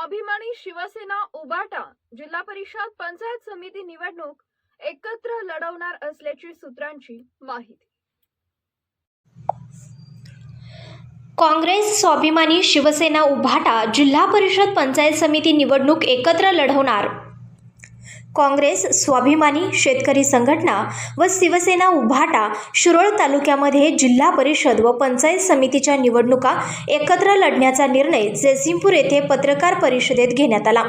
स्वाभिमानी शिवसेना उबाटा जिल्हा परिषद पंचायत समिती निवडणूक एकत्र लढवणार असल्याची सूत्रांची माहिती. काँग्रेस स्वाभिमानी शिवसेना उभाटा जिल्हा परिषद पंचायत समिती निवडणूक एकत्र लढवणार काँग्रेस स्वाभिमानी शेतकरी संघटना व शिवसेना उभाटा शिरोळ तालुक्यामध्ये जिल्हा परिषद व पंचायत समितीच्या निवडणुका एकत्र लढण्याचा निर्णय जयसिंगपूर येथे पत्रकार परिषदेत घेण्यात आला.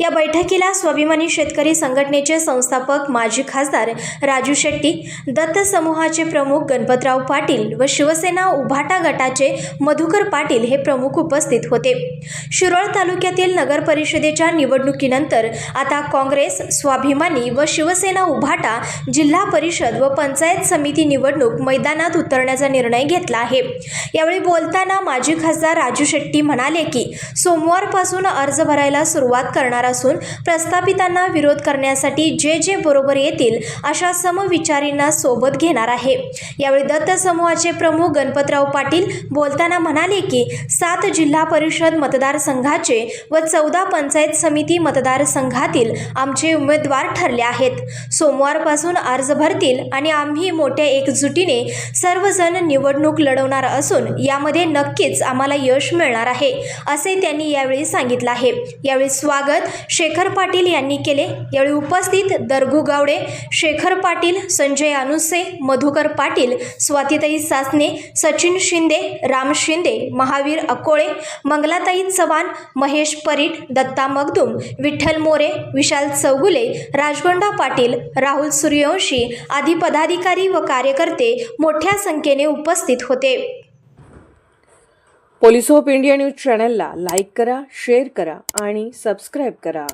या बैठकीला स्वाभिमानी शेतकरी संघटनेचे संस्थापक माजी खासदार राजू शेट्टी दत्त समूहाचे प्रमुख गणपतराव पाटील व शिवसेना उभाटा गटाचे मधुकर पाटील हे प्रमुख उपस्थित होते. शिरोळ तालुक्यातील नगर परिषदेच्या निवडणुकीनंतर आता काँग्रेस स्वाभिमानी व शिवसेना उभाटा जिल्हा परिषद व पंचायत समिती निवडणूक मैदानात उतरण्याचा निर्णय घेतला आहे. यावेळी बोलताना माजी खासदार राजू शेट्टी म्हणाले की सोमवारपासून अर्ज भरायला सुरुवात करणार असून प्रस्थापितांना विरोध करण्यासाठी जे जे बरोबर येतील अशा समविचारींना सोबत घेणार आहे. यावेळी दत्त समूहाचे प्रमुख गणपतराव पाटील बोलताना म्हणाले की सात जिल्हा परिषद मतदारसंघाचे व चौदा पंचायत समिती मतदारसंघातील आमचे उमेदवार ठरले आहेत. सोमवारपासून अर्ज भरतील आणि आम्ही मोठ्या एकजुटीने सर्वजण निवडणूक लढवणार असून यामध्ये नक्कीच आम्हाला यश मिळणार आहे असे त्यांनी यावेळी सांगितलं आहे. यावेळी स्वागत शेखर पाटील यांनी केले. यावेळी उपस्थित दरगू गावडे शेखर पाटील संजय अनुसे मधुकर पाटील स्वातीताई सासने सचिन शिंदे राम शिंदे महावीर अकोळे मंगलाताई चव्हाण महेश परीट दत्ता मगदुम विठ्ठल मोरे विशाल चौगुले राजगोंडा पाटील राहुल सूर्यवंशी आदी पदाधिकारी व कार्यकर्ते मोठ्या संख्येने उपस्थित होते. पोलीस ऑफ इंडिया न्यूज चॅनलला लाईक करा शेअर करा आणि सबस्क्राईब करा.